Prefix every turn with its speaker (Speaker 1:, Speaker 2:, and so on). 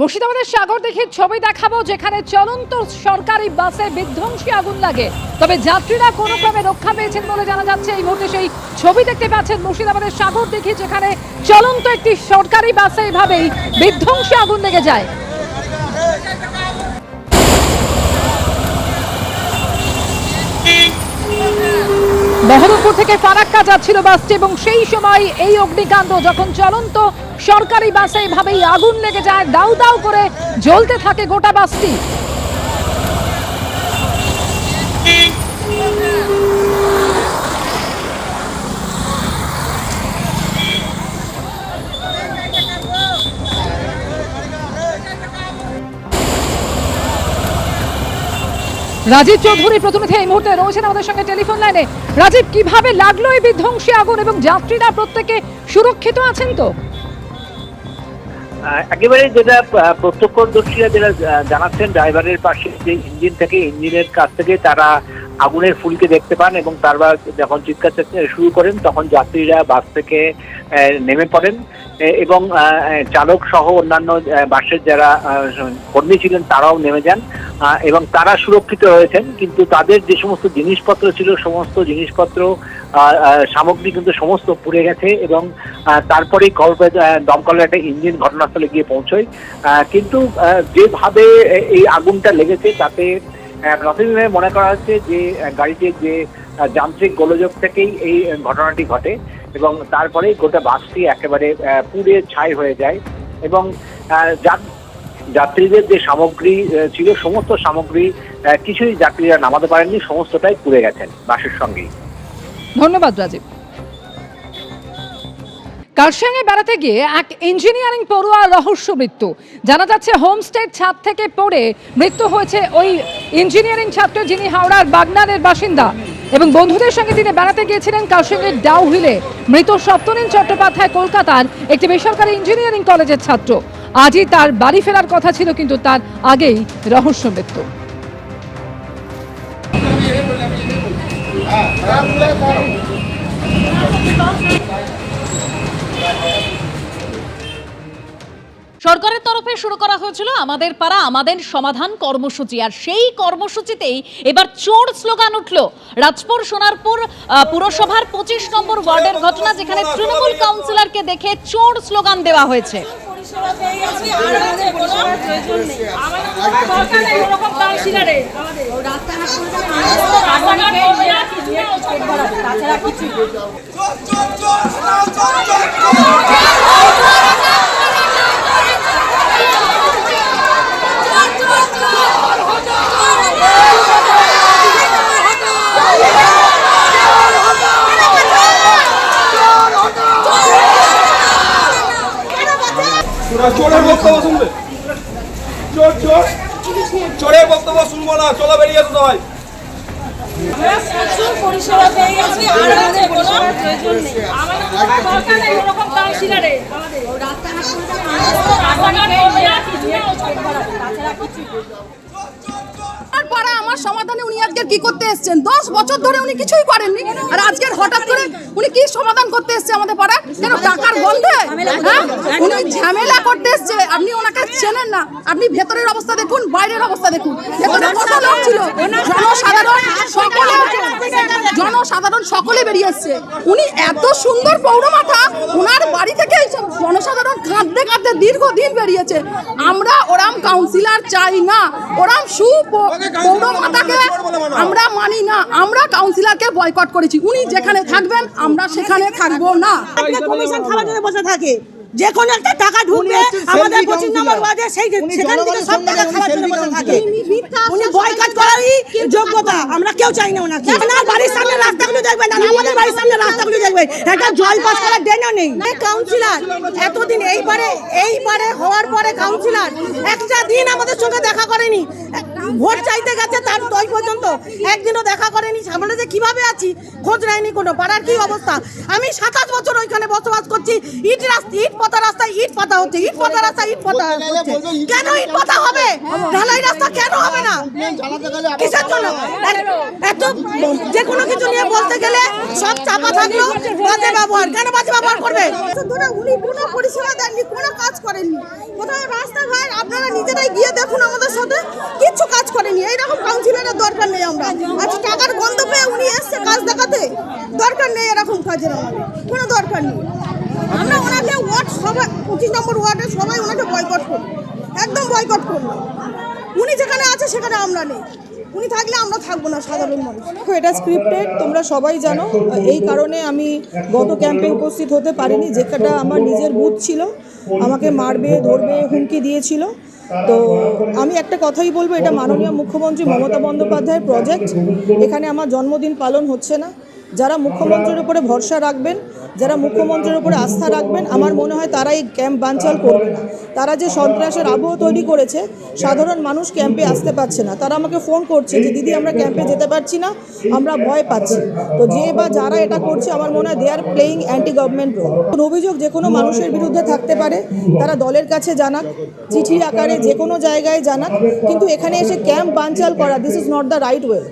Speaker 1: মুর্শিদাবাদের সাগর দেখে ছবি দেখাবো যেখানে চলন্ত সরকারি বাসে বিধ্বংসী আগুন লাগে। তবে যাত্রীরা কোনো ক্রমে রক্ষা পেয়েছেন বলে জানা যাচ্ছে। এই মুহূর্তে সেই ছবি দেখতে পাচ্ছেন মুর্শিদাবাদের সাগর দেখি, যেখানে চলন্ত একটি সরকারি বাসে এভাবেই বিধ্বংসী আগুন লেগে যায়। বহরমপুর থেকে ফারাক্কা যাচ্ছিল বাসটি এবং সেই সময় এই অগ্নিকাণ্ড যখন চলন্ত, সরকারি বাসে এভাবেই আগুন লেগে যায় দাউ দাউ করে জ্বলতে থাকে গোটা বাসটি। রাজীব চৌধুরী প্রতিনিধি এই মুহূর্তে রয়েছেন আমাদের সঙ্গে টেলিফোন লাইনে। রাজীব, কীভাবে লাগল এই বিধ্বংসী আগুন এবং যাত্রীরা প্রত্যেকে সুরক্ষিত আছেন তো?
Speaker 2: একেবারে যেটা প্রত্যক্ষদর্শীরা যেটা জানাচ্ছেন, ড্রাইভারের পাশে যে ইঞ্জিন থেকে, ইঞ্জিনের কাছ থেকে তারা আগুনের ফুলকে দেখতে পান এবং তারপর যখন চিৎকার শুরু করেন, তখন যাত্রীরা বাস থেকে নেমে পড়েন। এবং চালক সহ অন্যান্য বাসের যারা কর্মী ছিলেন তারাও নেমে যান। এবং তারা সুরক্ষিত হয়েছেন কিন্তু তাদের যে সমস্ত জিনিসপত্র ছিল, সমস্ত জিনিসপত্র সামগ্রী কিন্তু সমস্ত পুড়ে গেছে এবং তারপরেই কল দমকলের একটা ইঞ্জিন ঘটনাস্থলে গিয়ে পৌঁছয়। কিন্তু যেভাবে এই আগুনটা লেগেছে, তাতে প্রাথমিকভাবে মনে করা হচ্ছে যে, গাড়িটির যে যান্ত্রিক গোলযোগ থেকেই এই ঘটনাটি ঘটে। এবং তারপরেই গোটা বাসটি একেবারে পুড়ে ছাই হয়ে যায় এবং যাত্রীদের যে সামগ্রী ছিল, সমস্ত সামগ্রী কিছুই যাত্রীরা নামাতে পারেননি, সমস্তটাই পুড়ে গেছেন বাসের সঙ্গেই।
Speaker 1: ধন্যবাদ, রাজীব। কারসাঙ্গে বেড়াতে গিয়ে এক ইঞ্জিনিয়ারিং পড়ুয়া রহস্য মৃত্যু। জানা যাচ্ছে, হোমস্টের ছাদ থেকে পড়ে মৃত্যু হয়েছে ওই ইঞ্জিনিয়ারিং ছাত্র যিনি হাওড়ার বাগনানের বাসিন্দা। এবং বন্ধুদের সঙ্গে তিনি বেড়াতে গিয়েছিলেন কারসঙ্গের ডাউ হিলে। মৃত সপ্তনীন চট্টোপাধ্যায় কলকাতার একটি বেসরকারি ইঞ্জিনিয়ারিং কলেজের ছাত্র। আজই তার বাড়ি ফেরার কথা ছিল, কিন্তু তার আগেই রহস্য মৃত্যু।
Speaker 3: সরকারের তরফে শুরু করা হয়েছিল আমাদের পাড়া আমাদের সমাধান কর্মসূচি আর সেই কর্মসূচিতেই এবার চোর স্লোগান উঠল রাজপুর সোনারপুর পুরসভার পঁচিশ নম্বর ওয়ার্ডের ঘটনা যেখানে তৃণমূল কাউন্সিলরকে দেখে চোর স্লোগান দেওয়া হয়েছে
Speaker 4: পরিষেবা পেয়ে গেছি আর আমাদের কোনো প্রয়োজন নেই আমাদের কোনো দরকার নেই ওরকম কাউন্সিলারে আমাদের রাস্তাঘাট রাস্তাঘাট পেট ভরাবে তাছাড়া কিছু
Speaker 5: তোরা চোরের বক্তব্য শুনবে। চোর চোর। চোরের বক্তব্য শুনব না চলো বেরিয়ে আসো সবাই
Speaker 4: আমরা পরিষেবা পেয়ে গেছি আর আমাদের কোনো প্রয়োজন নেই। আমাদের দরকার নেই ওরকম কাউন্সিলারে। আমাদের রাস্তাঘাট রাস্তাঘাট পেট তাছাড়া কিছু
Speaker 6: আমার পাড়া আমার সমাধানে উনি আজকে কি করতে এসেছেন? দশ বছর ধরে উনি কিছুই করেননি। আর আজকের হঠাৎ করে উনি কি সমাধান করতে এসছে আমাদের পাড়ায়? কেন টাকার গন্ধে? হ্যাঁ? উনি ঝামেলা করতে এসছে। আপনি ওনাকে চেনেন না। আপনি ভেতরের অবস্থা দেখুন, বাইরের অবস্থা দেখুন। ভেতরে কত লোক ছিল? জনসাধারণ সকলে। জনসাধারণ সকলে বেরিয়ে এসছে উনি এত সুন্দর পৌরমাথা ওনার বাড়ি থেকে জনসাধারণ কাঁদতে কাঁদতে দীর্ঘদিন বেরিয়েছে। আমরা ওরাম কাউন্সিলর চাই না, ওরাম সু পৌরমাতাকে আমরা মানি না, আমরা কাউন্সিলরকে বয়কট করেছি। উনি যেখানে থাকবেন, আমরা সেখানে থাকব না।
Speaker 7: বসে থাকে। যে কোনো একটা টাকা ঢুকবে আমাদের পঁচিশ নম্বর ওয়ার্ডে সেই সেখান থেকে সব টাকা খাওয়ার জন্য বসে থাকে উনি বয়কাট করারই যোগ্যতা। আমরা কেউ চাই না ওনাকে। আপনার বাড়ির সামনে রাস্তাগুলো দেখবেন আর আমাদের বাড়ির সামনে রাস্তাগুলো দেখবেন। একটা জল পাস করার ড্রেনও নেই। কাউন্সিলর এতদিন এইবারে এইবারে হওয়ার পরে কাউন্সিলর একটা দিন আমাদের সঙ্গে দেখা করেনি। ভোট চাইতে গেছে তার তৈ পর্যন্ত। একদিনও দেখা করেনি সামনে যে কীভাবে আছি খোঁজ নেয়নি কোনো পাড়ার কি অবস্থা? আমি সাতাশ বছর ওইখানে বসবাস করছি ইট রাস্তা ইট পাতা রাস্তায় ইট পাতা হচ্ছে ইট পাতা রাস্তায় ইট পাতা হচ্ছে। কেন ইট পাতা হবে? ঢালাই রাস্তা কেন হবে না? কিসের জন্য? এত- এত যে কোনো কিছু নিয়ে বলতে গেলে সব চাপা থাকল বাজে ব্যবহার। কেন বাজে ব্যবহার করবে? উনি কোনো পরিষেবা দেননি কোনো কাজ করেননি। কোথাও রাস্তাঘাট আপনারা নিজেরাই গিয়ে দেখুন আমাদের সাথে কিচ্ছু কাজ করেনি এইরকম কাউন্সিলরের দরকার নেই আমরা। আজ টাকার গন্ধ পেয়ে উনি এসছে কাজ দেখাতে? দরকার নেই এরকম কাজের আমাদের। কোনো দরকার নেই। আমরা ওনাকে ওয়ার্ড সবাই পঁচিশ নম্বর ওয়ার্ডে সবাই ওনাকে বয়কট করি একদম বয়কট করলাম উনি যেখানে আছে, সেখানে আমরা নেই। উনি থাকলে আমরা থাকব না সাধারণ মানুষ।
Speaker 8: এটা স্ক্রিপ্টেড তোমরা সবাই জানো। এই কারণে আমি গত ক্যাম্পে উপস্থিত হতে পারিনি। যেটা আমার নিজের বুথ ছিল, আমাকে মারবে, ধরবে, হুমকি দিয়েছিল। তো আমি একটা কথাই বলব, এটা মাননীয় মুখ্যমন্ত্রী মমতা বন্দ্যোপাধ্যায়ের প্রজেক্ট এখানে আমার জন্মদিন পালন হচ্ছে না। যারা মুখ্যমন্ত্রীর উপরে ভরসা রাখবেন যারা মুখ্যমন্ত্রীর উপরে আস্থা রাখবেন, আমার মনে হয় তারা এই ক্যাম্প বানচাল করবে না। তারা যে সন্ত্রাসের আবহ তৈরি করেছে, সাধারণ মানুষ ক্যাম্পে আসতে পারছে না। তারা আমাকে ফোন করছে যে, দিদি, আমরা ক্যাম্পে যেতে পারছি না, আমরা ভয় পাচ্ছি। তো যে বা যারা এটা করছে, আমার মনে হয় they are playing anti government role অভিযোগ যে কোনো মানুষের বিরুদ্ধে থাকতে পারে, তারা দলের কাছে জানাক, চিঠির আকারে যে কোনো জায়গায় জানাক, কিন্তু এখানে এসে ক্যাম্প বানচাল করা this is not the right way